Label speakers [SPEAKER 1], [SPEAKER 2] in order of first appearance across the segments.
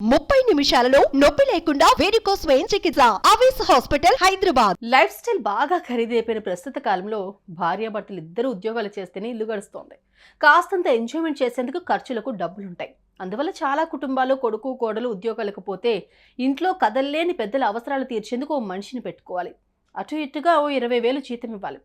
[SPEAKER 1] ముప్పై నిమిషాలలో నొప్పి లేకుండా వేడికోస్ స్వయం చికిత్స. ఆవేశ హాస్పిటల్ హైదరాబాద్.
[SPEAKER 2] లైఫ్ స్టైల్ బాగా ఖరీదైపోయిన ప్రస్తుత కాలంలో భార్యాభర్తలు ఇద్దరు ఉద్యోగాలు చేస్తేనే ఇల్లు గడుస్తోంది. కాస్తంత ఎంజాయ్మెంట్ చేసేందుకు ఖర్చులకు డబ్బులుంటాయి. అందువల్ల చాలా కుటుంబాలు కొడుకు కోడలు ఉద్యోగాలకు పోతే ఇంట్లో కదల్లేని పెద్దల అవసరాలు తీర్చేందుకు ఓ మనిషిని పెట్టుకోవాలి. అటు ఇటుగా ఓ ఇరవై వేలు జీతం ఇవ్వాలి.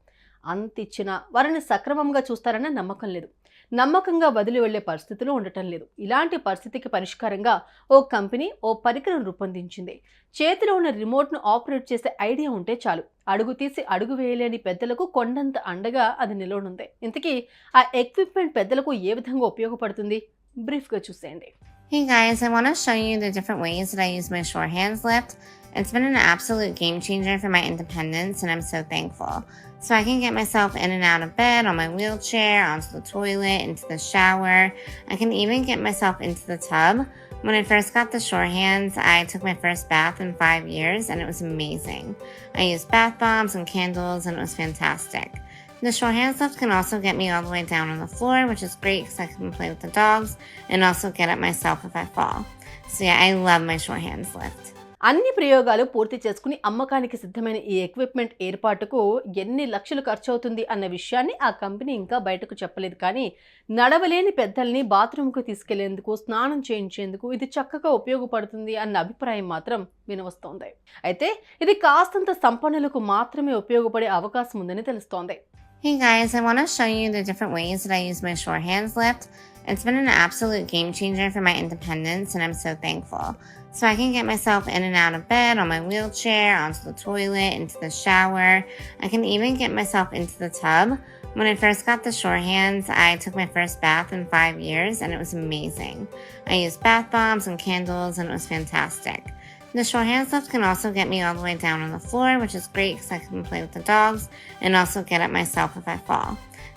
[SPEAKER 2] అంత ఇచ్చినా వారిని సక్రమంగా చూస్తారన్న నమ్మకం లేదు. నమ్మకంగా వదిలి వెళ్ళే పరిస్థితులు ఉండటం లేదు. ఇలాంటి పరిస్థితికి పరిష్కారంగా ఓ కంపెనీ ఓ పరికరం రూపొందించింది. చేతిలో ఉన్న రిమోట్ను ఆపరేట్ చేసే ఐడియా ఉంటే చాలు. అడుగు తీసి అడుగు వేయలేని పెద్దలకు కొండంత అండగా అది నిలవనుంది. ఇంతకీ ఆ ఎక్విప్మెంట్ పెద్దలకు ఏ విధంగా ఉపయోగపడుతుంది? బ్రీఫ్గా చూసేయండి.
[SPEAKER 3] Hey guys, I want to show you the different ways that I use my shorthands lift. It's been an absolute game changer for my independence, and I'm so thankful. So I can get myself in and out of bed, on my wheelchair, onto the toilet, into the shower. I can even get myself into the tub. When I first got the shorthands, I took my first bath in five years, and it was amazing. I used bath bombs and candles, and it was fantastic. The short hands lift can also get me all the way down on the floor, which is great because I can play with the dogs and also get up myself if I fall. So yeah, I love my short hands lift.
[SPEAKER 2] అన్ని ప్రయోగాలు పూర్తి చేసుకుని అమ్మకానికి సిద్ధమైన ఈ equipment ఏర్పాటుకు ఎన్ని లక్షలు ఖర్చు అవుతుంది అన్న విషయాన్ని ఆ కంపెనీ ఇంకా బయటకు చెప్పలేదు. కానీ నడవలేని పెద్దల్ని బాత్రూమ్కు తీసుకెళ్ళేందుకు స్నానం చేయించేందుకు ఇది చక్కగా ఉపయోగపడుతుంది అన్న అభిప్రాయం మాత్రం వినవస్తోంది. అయితే ఇది కాస్తంత సంపన్నులకు మాత్రమే ఉపయోగపడే అవకాశం ఉందని తెలుస్తోంది.
[SPEAKER 3] Hey guys, I want to show you the different ways that I use my short hands lift. It's been an absolute game changer for my independence, and I'm so thankful. So I can get myself in and out of bed, on my wheelchair, onto the toilet, into the shower. I can even get myself into the tub. When I first got the short hands, I took my first bath in five years, and it was amazing. I used bath bombs and candles, and it was fantastic. The short hands lift can also get me all the way down on the floor, which is great because I can play with the dogs and also get up myself if I fall.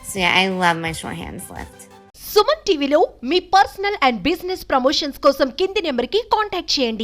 [SPEAKER 3] So yeah, I love my short hands lift.
[SPEAKER 1] Suman టీవీలో మీ personal and business promotions కోసం కింది number కి contact చేయండి